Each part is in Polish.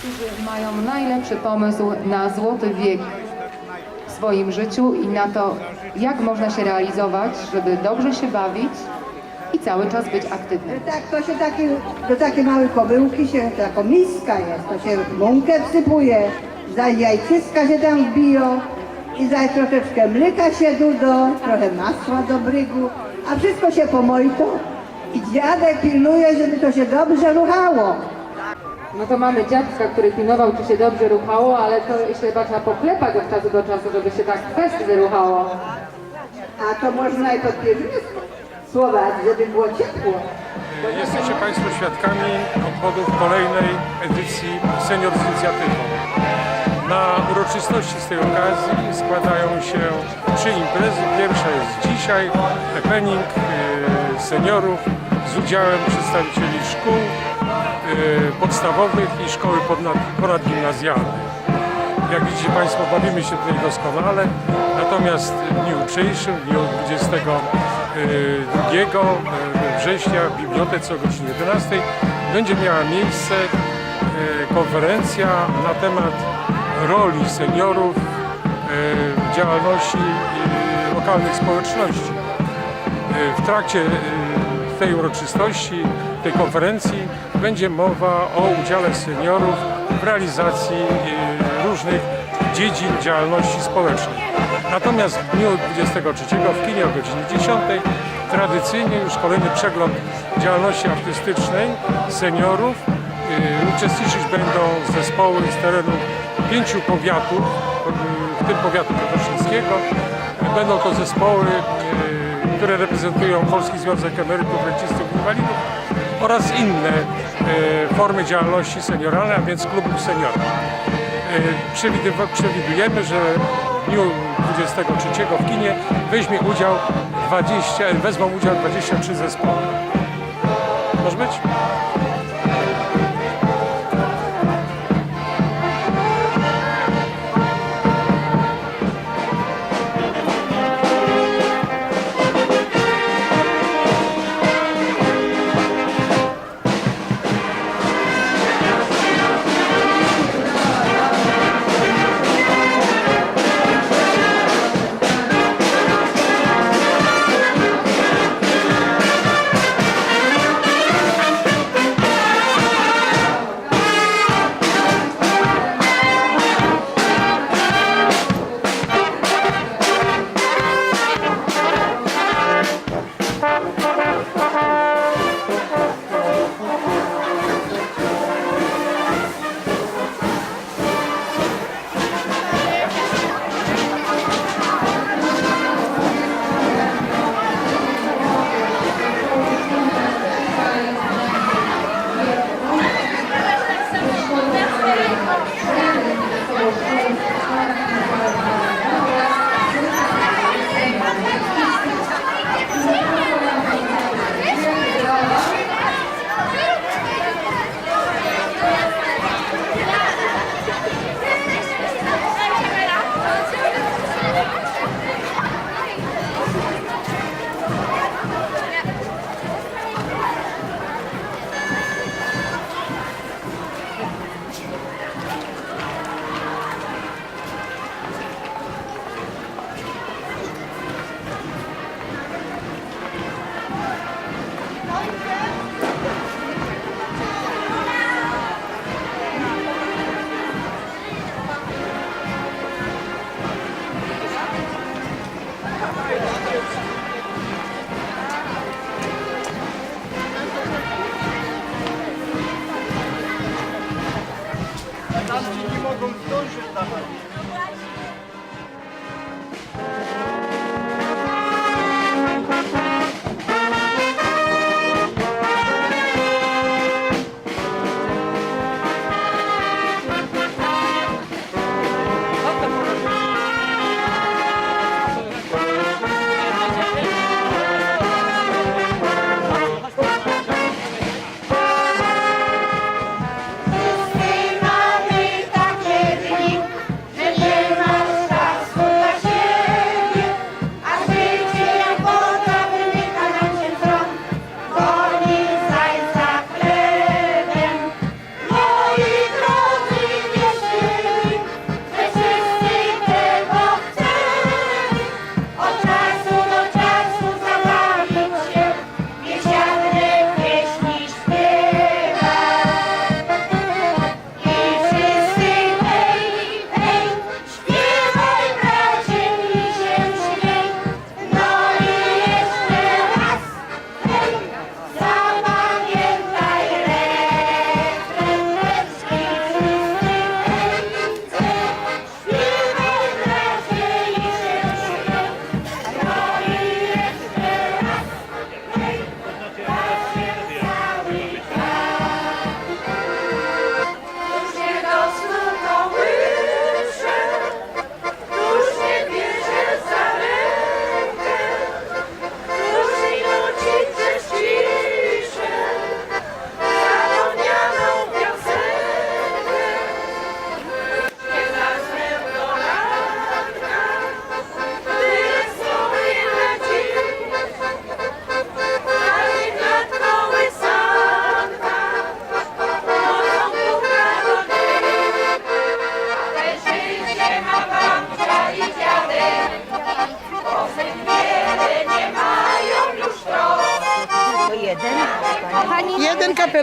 którzy mają najlepszy pomysł na złoty wiek w swoim życiu i na to, jak można się realizować, żeby dobrze się bawić i cały czas być aktywnym. Tak, to się takie, do takie małe kobyłki się, taką miska jest, to się mąkę wsypuje, za jajcyska się tam wbiją i za troszeczkę mleka się dudo, trochę masła do brygu, a wszystko się pomojto i dziadek pilnuje, żeby to się dobrze ruchało. No to mamy dziadka, który pilnował, czy się dobrze ruchało, ale to jeszcze chyba trzeba poklepać od czasu do czasu, żeby się tak fest wyruchało. A to można i pod pierzynę słować, żeby było ciepło. Jesteście Państwo świadkami obchodów kolejnej edycji Senior z Inicjatywą. Na uroczystości z tej okazji składają się trzy imprezy. Pierwsza jest dzisiaj, happening e, seniorów z udziałem przedstawicieli szkół e, podstawowych i szkoły ponad- ponadgimnazjalnej. Jak widzicie Państwo, bawimy się tutaj doskonale. Natomiast w dniu jutrzejszym, w dniu 22 września w bibliotece o godzinie 11 będzie miała miejsce konferencja na temat roli seniorów w działalności lokalnych społeczności. E, W trakcie e, tej uroczystości, tej konferencji będzie mowa o udziale seniorów w realizacji e, różnych dziedzin działalności społecznej. Natomiast w dniu 23 w kinie o godzinie 10 tradycyjnie już kolejny przegląd działalności artystycznej seniorów. Uczestniczyć będą zespoły z terenu pięciu powiatów, w tym powiatu piotrowskiego. Będą to zespoły które reprezentują Polski Związek Emerytów, Rencistów i Inwalidów oraz inne e, formy działalności senioralnej, a więc klubów seniorów. E, Przewidujemy, że w dniu 23 w kinie weźmie udział 20, wezmą udział 23 zespoły. Może być?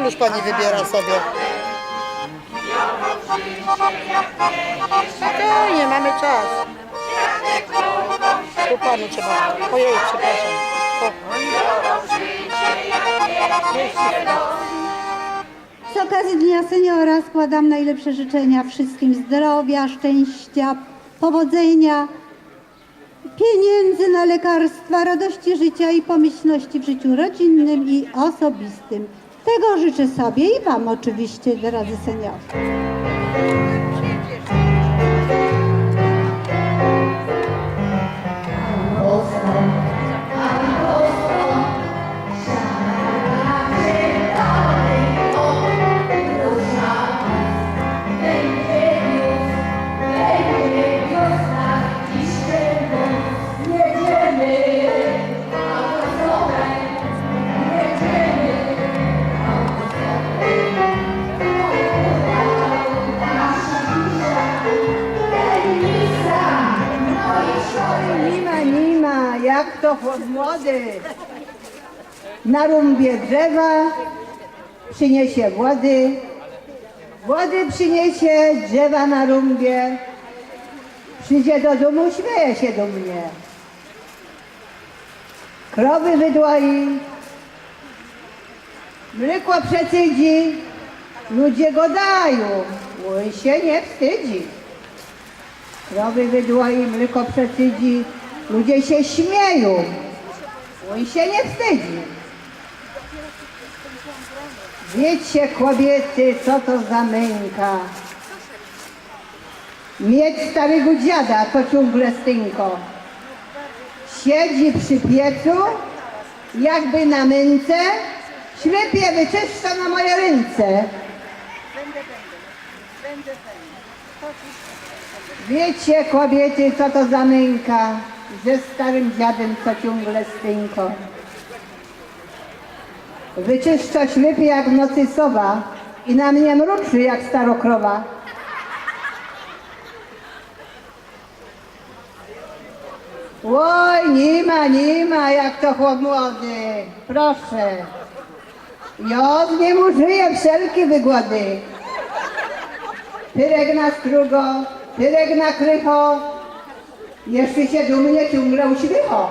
Kapelusz pani wybiera sobie. Spokojnie, mamy czas. Tu panu trzeba. Ojej, przepraszam. Z okazji Dnia Seniora składam najlepsze życzenia wszystkim zdrowia, szczęścia, powodzenia, pieniędzy na lekarstwa, radości życia i pomyślności w życiu rodzinnym i osobistym. Tego życzę sobie i Wam oczywiście, drodzy seniorzy. Nie ma, nie ma, jak to chłop młody. Na rumbie drzewa przyniesie włody. Włody przyniesie drzewa na rumbie. Przyjdzie do domu, śmieje się do mnie. Krowy wydłoi, mleko przecydzi, ludzie go dają, się nie wstydzi. Krowy wydłoi, mleko przecydzi, ludzie się śmieją, on się nie wstydzi. Wiecie kobiety, co to za męka. Mieć starego dziada to ciągle stynko. Siedzi przy piecu, jakby na męce, ślepie wyczyszcza na moje ręce. Wiecie kobiety, co to za męka, ze starym dziadem, co ciągle stynko. Wyczyszcza ślepie jak w nocy sowa i na mnie mruczy jak starokrowa. Oj, nie ma, nie ma, jak to chłop młody. Proszę. Ja z nim użyję wszelkie wygody. Pyrek na strugo, pyrek na krycho. Jeszcze się do mnie ciągle uśmiecha.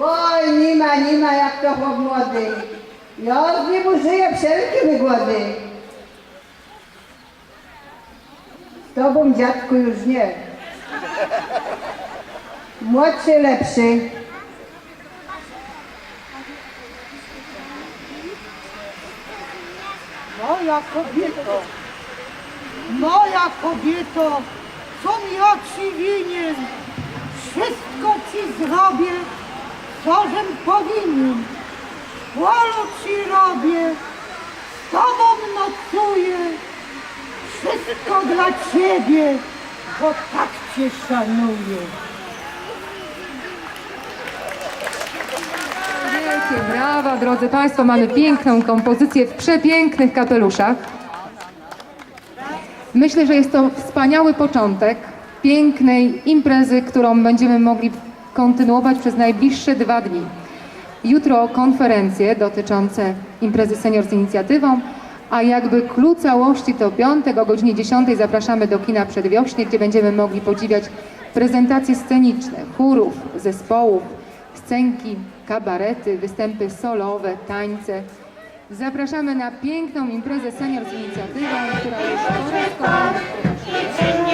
Oj, nie ma, nie ma, jak to chłop młody. Ja z nim użyję wszelkie wygody. Z tobą, dziadku, już nie. Młodszy, lepszy. Moja kobieto, moja kobieto, co mi oczy winien, wszystko ci zrobię, co żem powinien. Polu ci robię, z tobą nocuję, wszystko dla ciebie, bo tak cię szanuję. Wielkie brawa, drodzy Państwo, mamy piękną kompozycję w przepięknych kapeluszach. Myślę, że jest to wspaniały początek pięknej imprezy, którą będziemy mogli kontynuować przez najbliższe dwa dni. Jutro konferencje dotyczące imprezy Senior z inicjatywą, a jakby clue całości to piątek o godzinie 10 zapraszamy do kina Przedwiośnie, gdzie będziemy mogli podziwiać prezentacje sceniczne, chórów, zespołów, scenki, kabarety, występy solowe, tańce. Zapraszamy na piękną imprezę Senior z inicjatywą, która już po raz kolejny